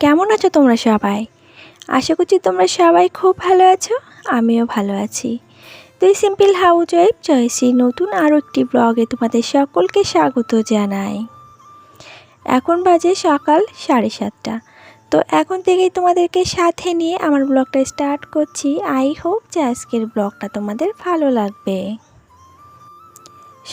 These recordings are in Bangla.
কেমন আছো তোমরা সবাই? আশা করছি তোমরা সবাই খুব ভালো আছো, আমিও ভালো আছি। তুই সিম্পল হাউজ ওয়াইফ জয়সী নতুন আরও একটি ব্লগে তোমাদের সকলকে স্বাগত জানাই। এখন বাজে সকাল সাড়ে সাতটা। তো এখন থেকেই তোমাদেরকে সাথে নিয়ে আমার ব্লগটা স্টার্ট করছি। আই হোপ যে আজকের ব্লগটা তোমাদের ভালো লাগবে।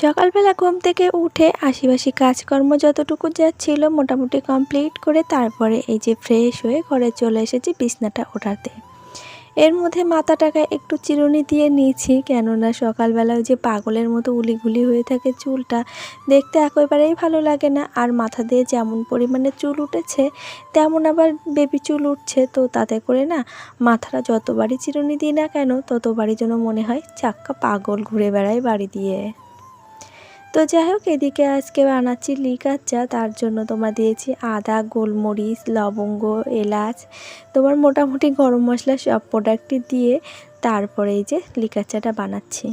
সকালবেলা ঘুম থেকে উঠে আশিবাসি কাজকর্ম যতটুকু যা ছিল মোটামুটি কমপ্লিট করে তারপরে এই যে ফ্রেশ হয়ে ঘরে চলে এসেছি বিছনাটা ওঠাতে। এর মধ্যে মাথাটাকে একটু চিরুনি দিয়ে নিয়েছি কেননা সকালবেলা ওই যে পাগলের মতো উলিগুলি হয়ে থাকে চুলটা, দেখতে একেবারেই ভালো লাগে না। আর মাথা দিয়ে যেমন পরিমাণে চুল উঠেছে, তেমন আবার বেবি চুল উঠছে। তো তাতে করে না মাথাটা যতবারই চিরুনি দিই না কেন, ততবারই যেন মনে হয় চাক্কা পাগল ঘুরে বেড়ায় বাড়ি দিয়ে। তো যাই হোক, এদিকে আজকে বানাচ্ছি লিকার চা তার জন্য তোমার দিয়েছি আদা, গোলমরিচ, লবঙ্গ, এলাচ। তোমার মোটামুটি গরম মশলা সব প্রোডাক্টই দিয়ে তারপরে এই যে লিকার চাটা বানাচ্ছি।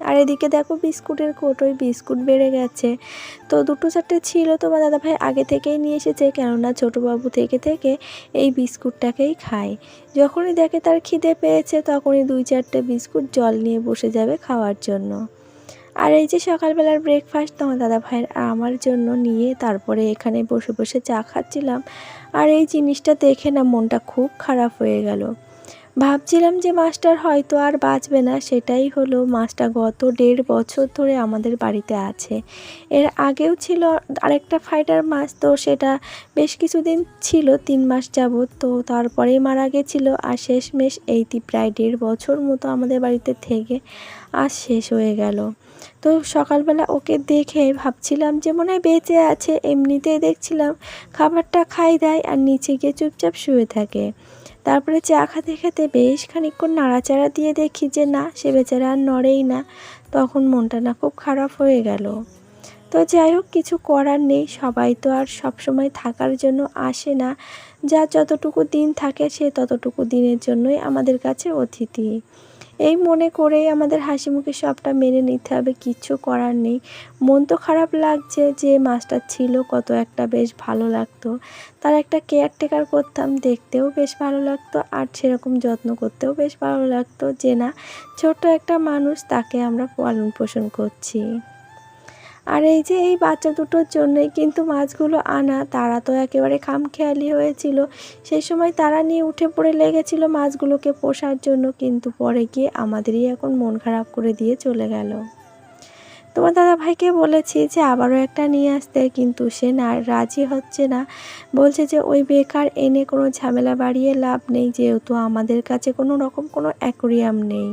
আর এদিকে দেখো বিস্কুটের কোটোই বিস্কুট বেড়ে গেছে। তো দুটো চারটে ছিল তোমার দাদাভাই আগে থেকেই নিয়ে এসেছে, কেননা ছোটোবাবু থেকে থেকে এই বিস্কুটটাকেই খায়। যখনই দেখে তার খিদে পেয়েছে, তখনই দুই চারটে বিস্কুট জল নিয়ে বসে যাবে খাওয়ার জন্য। আর এই যে সকালবেলার ব্রেকফাস্ট তোমার দাদা ভাইয়ের আর আমার জন্য নিয়ে তারপরে এখানে বসে বসে চা খাচ্ছিলাম। আর এই জিনিসটা দেখে না মনটা খুব খারাপ হয়ে গেল। ভাবছিলাম যে মাছটার হয়তো আর বাঁচবে না, সেটাই হলো মাছটা গত দেড় বছর ধরে আমাদের বাড়িতে আছে। এর আগেও ছিল আরেকটা ফাইটার মাছ, তো সেটা বেশ কিছুদিন ছিল, তিন মাস যাবৎ। তো তারপরেই মারা গেছিল আর শেষমেশ এইটি প্রায় দেড় বছর মতো আমাদের বাড়িতে থেকে আজ শেষ হয়ে গেল। তো সকালবেলা ওকে দেখে ভাবছিলাম যে মনে হয় বেঁচে আছে, এমনিতেই দেখছিলাম খাবারটা খাই দেয় আর নিচে গিয়ে চুপচাপ শুয়ে থাকে। তারপরে চা খাতে খেতে বেশ খানিকক্ষণ নাড়াচাড়া দিয়ে দেখি যে না, সে বেচারা আর নড়েই না। তখন মনটা না খুব খারাপ হয়ে গেল। তো যাই হোক, কিছু করার নেই। সবাই তো আর সবসময় থাকার জন্য আসে না। যা যতটুকু দিন থাকে সে ততটুকু দিনের জন্যই আমাদের কাছে অতিথি। এই মনে করে আমাদের হাসি মুখে সবটা মেনে নিতে হবে কিচ্ছু করার নেই। মন তো খারাপ লাগছে যে মাছটা ছিল, কত একটা বেশ ভালো লাগতো। তার একটা কেয়ারটেকার করতাম, দেখতেও বেশ ভালো লাগতো আর সেরকম যত্ন করতেও বেশ ভালো লাগতো যে না, ছোট্ট একটা মানুষ তাকে আমরা পালন পোষণ করছি। আর এই যে এই বাচ্চা দুটোর জন্যই কিন্তু মাছগুলো আনা, তারা তো একেবারে খামখেয়ালি হয়েছিল। সেই সময় তারা নিয়ে উঠে পড়ে লেগেছিল মাছগুলোকে পোষার জন্য, কিন্তু পরে গিয়ে আমাদেরই এখন মন খারাপ করে দিয়ে চলে গেল। তোমার দাদা ভাইকে বলেছি যে আবারও একটা নিয়ে আসতে, কিন্তু সে না, রাজি হচ্ছে না। বলছে যে ওই বেকার এনে কোনো ঝামেলা বাড়িয়ে লাভ নেই, যেহেতু আমাদের কাছে কোনো রকম কোনো অ্যাকোরিয়াম নেই।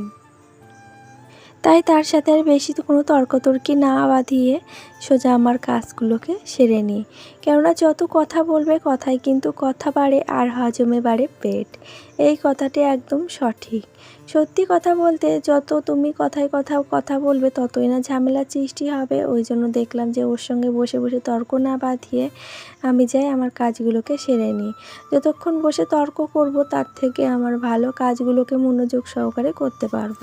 তাই তার সাথে আর বেশি কোনো তর্কতর্কি না বাঁধিয়ে সোজা আমার কাজগুলোকে সেরে নিই কেননা যত কথা বলবে কথায় কিন্তু কথা বাড়ে আর হজমে বাড়ে পেট। এই কথাটি একদম সঠিক। সত্যি কথা বলতে যত তুমি কথায় কথা কথা বলবে ততই না ঝামেলা সৃষ্টি হবে। ওই জন্য দেখলাম যে ওর সঙ্গে বসে বসে তর্ক না বাঁধিয়ে আমি যাই আমার কাজগুলোকে সেরে নিই যতক্ষণ বসে তর্ক করব তার থেকে আমার ভালো কাজগুলোকে মনোযোগ সহকারে করতে পারব।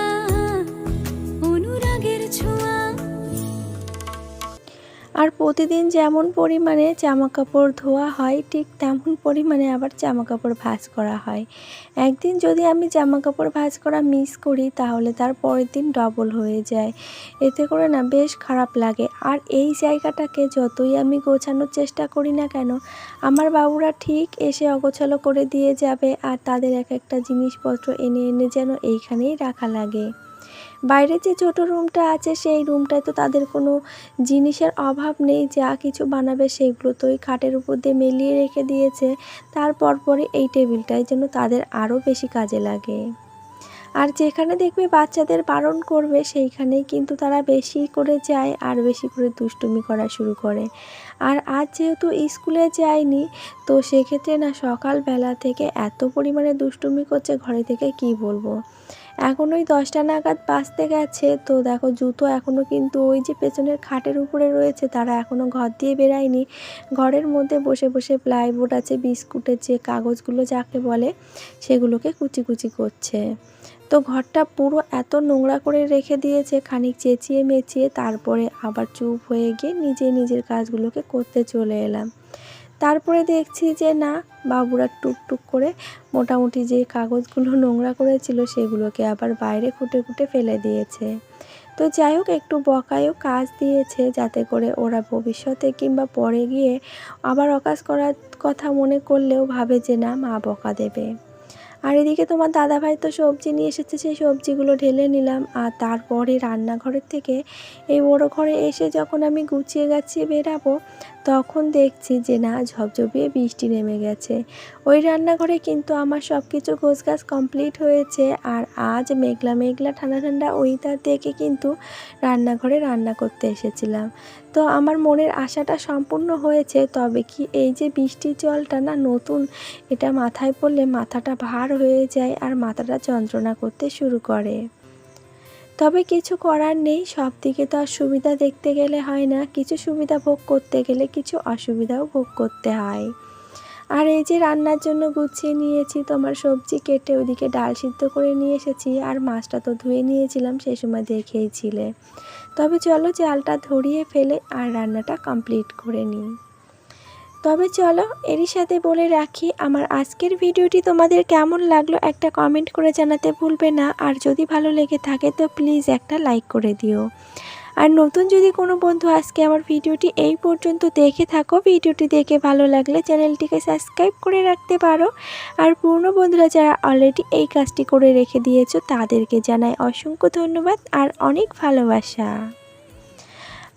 আর প্রতিদিন যেমন পরিমাণে জামা কাপড় ধোয়া হয়, ঠিক তেমন পরিমাণে আবার জামা কাপড় ভাঁজ করা হয়। একদিন যদি আমি জামা কাপড় ভাঁজ করা মিস করি, তাহলে তার পরের দিন ডবল হয়ে যায়। এতে করে না বেশ খারাপ লাগে। আর এই জায়গাটাকে যতই আমি গোছানোর চেষ্টা করি না কেন, আমার বাবুরা ঠিক এসে অগোছালো করে দিয়ে যাবে আর তাদের এক একটা জিনিসপত্র এনে এনে যেন এইখানেই রাখা লাগে। বাইরে যে ছোট রুমটা আছে, সেই রুমটায় তো তাদের কোনো জিনিসের অভাব নেই। যা কিছু বানাবে সেগুলো তো ওই খাটের উপর দিয়ে মেলিয়ে রেখে দিয়েছে। তারপর পরে এই টেবিলটাই যেন তাদের আরও বেশি কাজে লাগে। আর যেখানে দেখবে বাচ্চাদের বারণ করবে, সেইখানেই কিন্তু তারা বেশি করে যায় আর বেশি করে দুষ্টুমি করা শুরু করে। আর আজ যেহেতু স্কুলে যায়নি, তো সেক্ষেত্রে না সকালবেলা থেকে এত পরিমাণে দুষ্টুমি করছে, ঘরে থেকে কি বলব? এখন ওই দশটা নাগাদ বাঁচতে গেছে। তো দেখো, জুতো এখনও কিন্তু ওই যে পেছনের খাটের উপরে রয়েছে, তারা এখনও ঘর দিয়ে বেরায়নি। ঘরের মধ্যে বসে বসে প্লাইবোর্ড আছে বিস্কুটের যে কাগজগুলো যাকে বলে সেগুলোকে কুচি কুচি করছে। তো ঘরটা পুরো এত নোংরা করে রেখে দিয়েছে, খানিক চেঁচিয়ে মেচিয়ে তারপরে আবার চুপ হয়ে গিয়ে নিজে নিজের কাজগুলোকে করতে চলে এলাম। তারপরে দেখছি যে না, বাবুরা টুকটুক করে মোটামুটি যে কাগজগুলো নোংরা করেছিল সেগুলোকে আবার বাইরে খুঁটে খুঁটে ফেলে দিয়েছে। তো যাই হোক, একটু বকায়ও কাজ দিয়েছে যাতে করে ওরা ভবিষ্যতে কিংবা পরে গিয়ে আবার অকাজ করার কথা মনে করলেও ভাবে যে না, মা বকা দেবে। আর এদিকে তোমার দাদাভাই তো সবজি নিয়ে এসেছে, সেই সবজিগুলো ঢেলে নিলাম। আর তারপরে রান্নাঘরের থেকে এই বড়ো ঘরে এসে যখন আমি গুছিয়ে গাছিয়ে বেরাবো, তখন দেখছি যে না, ঝপঝপিয়ে বৃষ্টি নেমে গেছে। ওই রান্নাঘরে কিন্তু আমার সব কিছু গোছগাছ কমপ্লিট হয়েছে। আর আজ মেঘলা মেঘলা ঠান্ডা ঠান্ডা ওয়েদার দেখে কিন্তু রান্নাঘরে রান্না করতে এসেছিলাম। তো আমার মনের আশাটা সম্পূর্ণ হয়েছে, তবে কি এই যে বৃষ্টির জলটা না নতুন, এটা মাথায় পড়লে মাথাটা ভার হয়ে যায় আর মাথাটা যন্ত্রণা করতে শুরু করে। তবে কিছু করার নেই, সব দিকে তো আর সুবিধা দেখতে গেলে হয় না, কিছু সুবিধা ভোগ করতে গেলে কিছু অসুবিধাও ভোগ করতে হয়। আর এই যে রান্নার জন্য গুছিয়ে নিয়েছি, তোমার সবজি কেটে ওদিকে ডাল সিদ্ধ করে নিয়ে এসেছি, আর মাছটা তো ধুয়ে নিয়েছিলাম সেই সময় দেখেইছিলে তবে চলো জালটা ধরিয়ে ফেলে আর রান্নাটা কমপ্লিট করে নিই। তবে চলো এরই সাথে বলে রাখি, আমার আজকের ভিডিওটি তোমাদের কেমন লাগল একটা কমেন্ট করে জানাতে ভুলবে না। আর যদি ভালো লেগে থাকে তো প্লিজ একটা লাইক করে দিও। আর নতুন যদি কোনো বন্ধু আজকে আমার ভিডিওটি এই পর্যন্ত দেখে থাকো, ভিডিওটি দেখে ভালো লাগলে চ্যানেলটিকে সাবস্ক্রাইব করে রাখতে পারো। আর পুরনো বন্ধুরা যারা অলরেডি এই কাজটি করে রেখে দিয়েছ, তাদেরকে জানাই অসংখ্য ধন্যবাদ আর অনেক ভালোবাসা।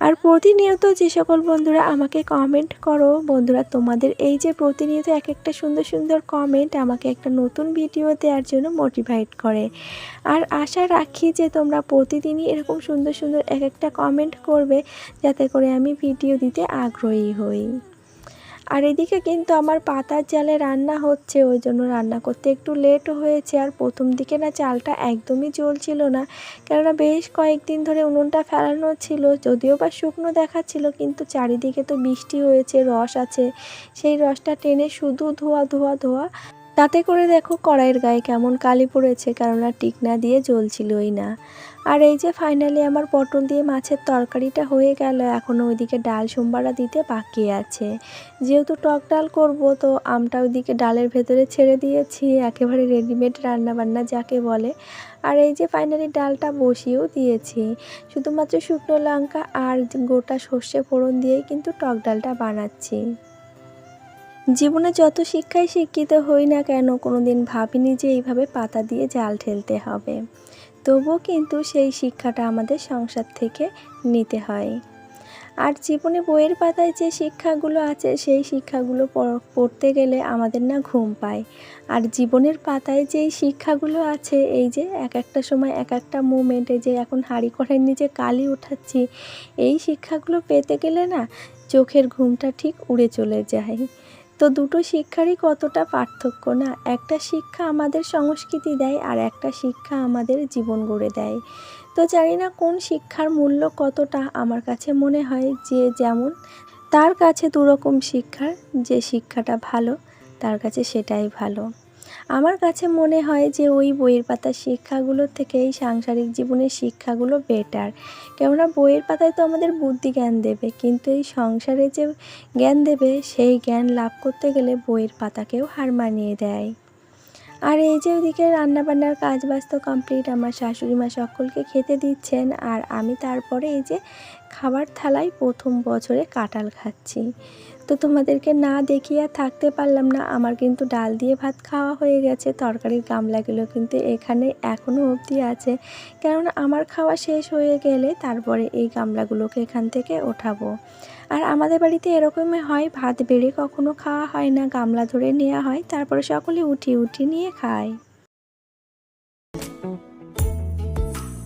আর প্রতিনিয়ত যে সকল বন্ধুরা আমাকে কমেন্ট করো, বন্ধুরা তোমাদের এই যে প্রতিনিয়ত এক একটা সুন্দর সুন্দর কমেন্ট আমাকে একটা নতুন ভিডিও দেওয়ার জন্য মোটিভেট করে। আর আশা রাখি যে তোমরা প্রতিদিনই এরকম সুন্দর সুন্দর এক একটা কমেন্ট করবে, যাতে করে আমি ভিডিও দিতে আগ্রহী হই। আর এদিকে কিন্তু আমার পাতার জালে রান্না হচ্ছে, ওই জন্য রান্না করতে একটু লেট হয়েছে আর প্রথম দিকে না চালটা একদমই জ্বলছিল না। কেননা বেশ কয়েকদিন ধরে উনুনটা ফেলানো ছিল, যদিও বা শুকনো দেখাচ্ছিল, কিন্তু চারিদিকে তো বৃষ্টি হয়েছে, রস আছে। সেই রসটা টেনে শুধু ধোয়া ধোয়া ধোয়া তাতে করে দেখো কড়াইয়ের গায়ে কেমন কালি পড়েছে, কেননা টিকনা দিয়ে জ্বলছিলই না। আর এই যে ফাইনালি আমার পটল দিয়ে মাছের তরকারিটা হয়ে গেল এখনও ওইদিকে ডাল সোমবারা দিতে বাকি আছে। যেহেতু টক ডাল করব, তো আমটা ওইদিকে ডালের ভেতরে ছেড়ে দিয়েছি, একেবারে রেডিমেড রান্না বান্না যাকে বলে। আর এই যে ফাইনালি ডালটা বসিয়েও দিয়েছি, শুধুমাত্র শুকনো লঙ্কা আর গোটা সর্ষে ফোড়ন দিয়েই কিন্তু টক ডালটা বানাচ্ছি। জীবনে যত শিক্ষায় শিক্ষিত হই না কেন কোনো দিন ভাবিনি যে এইভাবে পাতা দিয়ে জাল ঠেলতে হবে। তবুও কিন্তু সেই শিক্ষাটা আমাদের সংসার থেকে নিতে হয়। আর জীবনে বইয়ের পাতায় যে শিক্ষাগুলো আছে, সেই শিক্ষাগুলো পড়- পড়তে গেলে আমাদের না ঘুম পায়। আর জীবনের পাতায় যেই শিক্ষাগুলো আছে, এই যে এক একটা সময় এক একটা মুমেন্টে যে এখন হাঁড়ি কড়াইয়ের নিচে কালি উঠাচ্ছি এই শিক্ষাগুলো পেতে গেলে না চোখের ঘুমটা ঠিক উড়ে চলে যায়। তো দুটো শিক্ষারই কতটা পার্থক্য না? একটা শিক্ষা আমাদের সংস্কৃতি দেয় আর একটা শিক্ষা আমাদের জীবন গড়ে দেয়। তো জানি না কোন শিক্ষার মূল্য কতটা আমার কাছে মনে হয় যে যেমন তার কাছে দুরকম শিক্ষার যে শিক্ষাটা ভালো, তার কাছে সেটাই ভালো। আমার কাছে মনে হয় যে ওই বইয়ের পাতার শিক্ষাগুলোর থেকে এই সাংসারিক জীবনের শিক্ষাগুলো বেটার কেননা বইয়ের পাতায় তো আমাদের বুদ্ধি জ্ঞান দেবে, কিন্তু এই সংসারে যে জ্ঞান দেবে, সেই জ্ঞান লাভ করতে গেলে বইয়ের পাতাকেও হার মানিয়ে দেয়। আর এই যে ওদিকে রান্নাবান্নার কাজ বাজ তো কমপ্লিট আমার শাশুড়ি মা সকলকে খেতে দিচ্ছেন। আর আমি তারপরে এই যে খাবার থালায় প্রথম বছরে কাঁঠাল খাচ্ছি। তো তোমাদেরকে না দেখিয়ে আর থাকতে পারলাম না, আমার কিন্তু ডাল দিয়ে ভাত খাওয়া হয়ে গেছে, তরকারির গামলাগুলো কিন্তু এখানে এখনও অবধি আছে। কারণ আমার খাওয়া শেষ হয়ে গেলে তারপরে এই গামলাগুলোকে এখান থেকে ওঠাবো। আর আমাদের বাড়িতে এরকমই হয় ভাত বেড়ে কখনো খাওয়া হয় না গামলা ধরে নেওয়া হয় তারপরে সকলে উঠি উঠি নিয়ে খায়।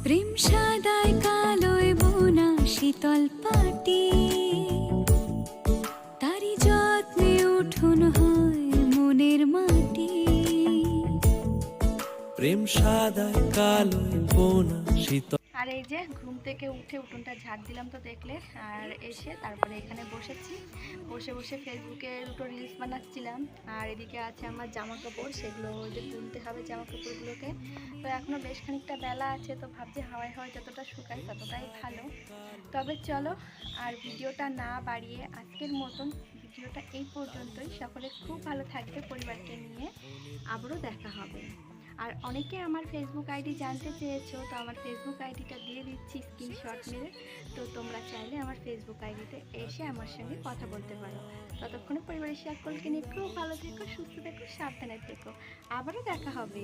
প্রেম সাদায় কালোয় বোনা শীতল পাটি তারি যত্নে উঠুন হয় মনের মাটি। প্রেম সাদায় কালোয় বোনা শীতল আর এই যে ঘুম থেকে উঠে উঠোনটা ঝাড় দিলাম তো দেখলে, আর এসে তারপরে এখানে বসেছি। বসে বসে ফেসবুকে দুটো রিলস বানাচ্ছিলাম, আর এদিকে আছে আমার জামা কাপড় সেগুলো যে তুলতে হবে জামা কাপড়গুলোকে তো এখনও বেশ খানিকটা বেলা আছে, তো ভাবছি হাওয়ায় হাওয়ায় যতটা শুকায় ততটাই ভালো। তবে চলো, আর ভিডিওটা না বাড়িয়ে আজকের মতন ভিডিওটা এই পর্যন্তই। সকলে খুব ভালো থাকবে পরিবারকে নিয়ে। আবারও দেখা হবে। আর অনেকে আমার ফেসবুক আইডি জানতে চেয়েছো, তো আমার ফেসবুক আইডিটা দিয়ে দিচ্ছি স্ক্রিনশট মেরে। তো তোমরা চাইলে আমার ফেসবুক আইডিতে এসে আমার সঙ্গে কথা বলতে পারো। ততক্ষণে পরিবারের সকলকে নিয়ে খুব ভালো থেকো, সুস্থ থেকো, সাবধানে থেকো। আবারও দেখা হবে।